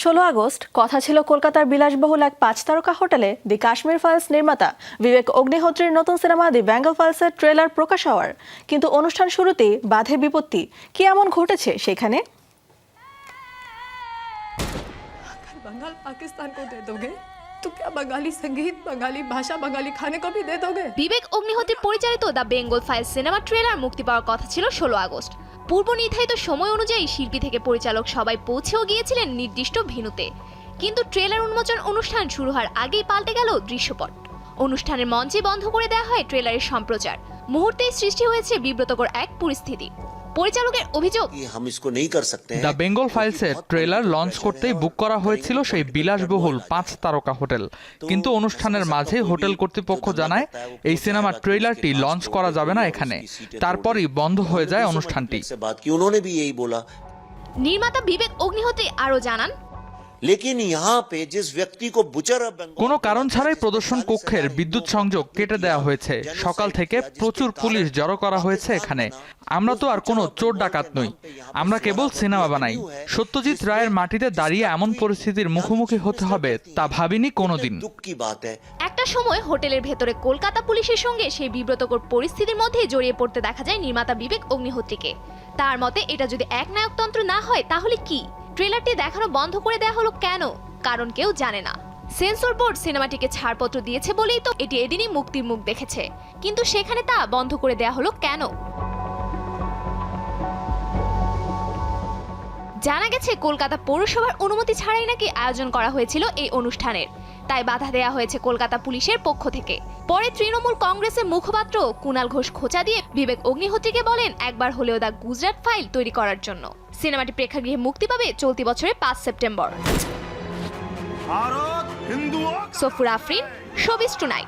ষোলো আগস্ট কথা ছিল কলকাতার বিলাসবহুল এক পাঁচ তারকা হোটেলে দি কাশ্মীর ফাইলস নির্মাতা বিবেক অগ্নিহোত্রীর নতুন সিনেমা দি বেঙ্গল ফাইলসের ট্রেলার প্রকাশ হওয়ার কিন্তু অনুষ্ঠান শুরুতেই বাধে বিপত্তি কি এমন ঘটেছে সেখানে अगर बंगाल पाकिस्तान को दे दोगे तो क्या बंगाली संगीत बंगाली भाषा बंगाली खाने को भी दे दोगे বিবেক অগ্নিহোত্রী পরিচালিত the Bengal file cinema trailer মুক্তি পাওয়ার কথা ছিল ষোলো আগস্ট পূর্ব নির্ধারিত সময় অনুযায়ী শিল্পী থেকে পরিচালক সবাই পৌঁছেও গিয়েছিলেন নির্দিষ্ট ভেনুতে কিন্তু ট্রেলার উন্মোচন অনুষ্ঠান শুরু হওয়ার আগেই পাল্টে গেল দৃশ্যপট। অনুষ্ঠানের মঞ্চে বন্ধ করে দেওয়া হয় ট্রেলারের সম্প্রচার। মুহূর্তেই সৃষ্টি হয়েছে বিব্রতকর এক পরিস্থিতি। পরিচালকের অভিযোগ। দ্য বেঙ্গল ফাইলসের ট্রেলার লঞ্চ করতেই বুক করা হয়েছিল সেই বিলাসবহুল পাঁচ তারকা হোটেল। কিন্তু অনুষ্ঠানের মাঝে হোটেল কর্তৃপক্ষ জানায় এই সিনেমার ট্রেলারটি লঞ্চ করা যাবে না এখানে। তারপরই বন্ধ হয়ে যায় অনুষ্ঠানটি। নির্মাতা বিবেক অগ্নিহোত্রী আরও জানান কোনো কারণ ছাড়াই প্রদর্শন কক্ষের বিদ্যুৎ সংযোগ কেটে দেওয়া হয়েছে। সকাল থেকে প্রচুর পুলিশ জড়ো করা হয়েছে এখানে। আমরা তো আর কোনো চোর ডাকাত নই। আমরা কেবল সিনেমা বানাই। সত্যজিৎ রায়ের মাটিতে দাঁড়িয়ে এমন পরিস্থিতির মুখোমুখি হতে হবে তা ভাবিনি কোনোদিন। একটা সময় হোটেলের ভেতরে কলকাতা পুলিশের সঙ্গে সেই বিব্রতকর পরিস্থিতির মধ্যে জড়িয়ে পড়তে দেখা যায় নির্মাতা বিবেক অগ্নিহোত্রীকে। তার মতে এটা যদি এক নায়কতন্ত্র না হয় তাহলে কি? ট্রেলারটি দেখানো বন্ধ করে দেওয়া হলো কেন? কারণ কেউ জানে না। সেন্সর বোর্ড সিনেমাটিকে ছাড়পত্র দিয়েছে বলেই তো এটি এদিনই মুক্তির মুখ দেখেছে। কিন্তু সেখানে তা বন্ধ করে দেওয়া হলো কেন? জানা গেছে, কলকাতা পৌরসভার অনুমতি ছাড়াই নাকি আয়োজন করা হয়েছিল এই অনুষ্ঠানের। তাই বাধা দেওয়া হয়েছে কলকাতা পুলিশের পক্ষ থেকে। পরে তৃণমূল কংগ্রেসের মুখপাত্র কুণাল ঘোষ খোঁচা দিয়ে বিবেক অগ্নিহোত্রীকে বলেন, একবার হলেও দা গুজরাট ফাইল তৈরি করার জন্য। সিনেমাটি প্রেক্ষাগৃহে মুক্তি পাবে চলতি বছরের পাঁচ সেপ্টেম্বর। সফুর আফরিন শোবিস টুনাইট।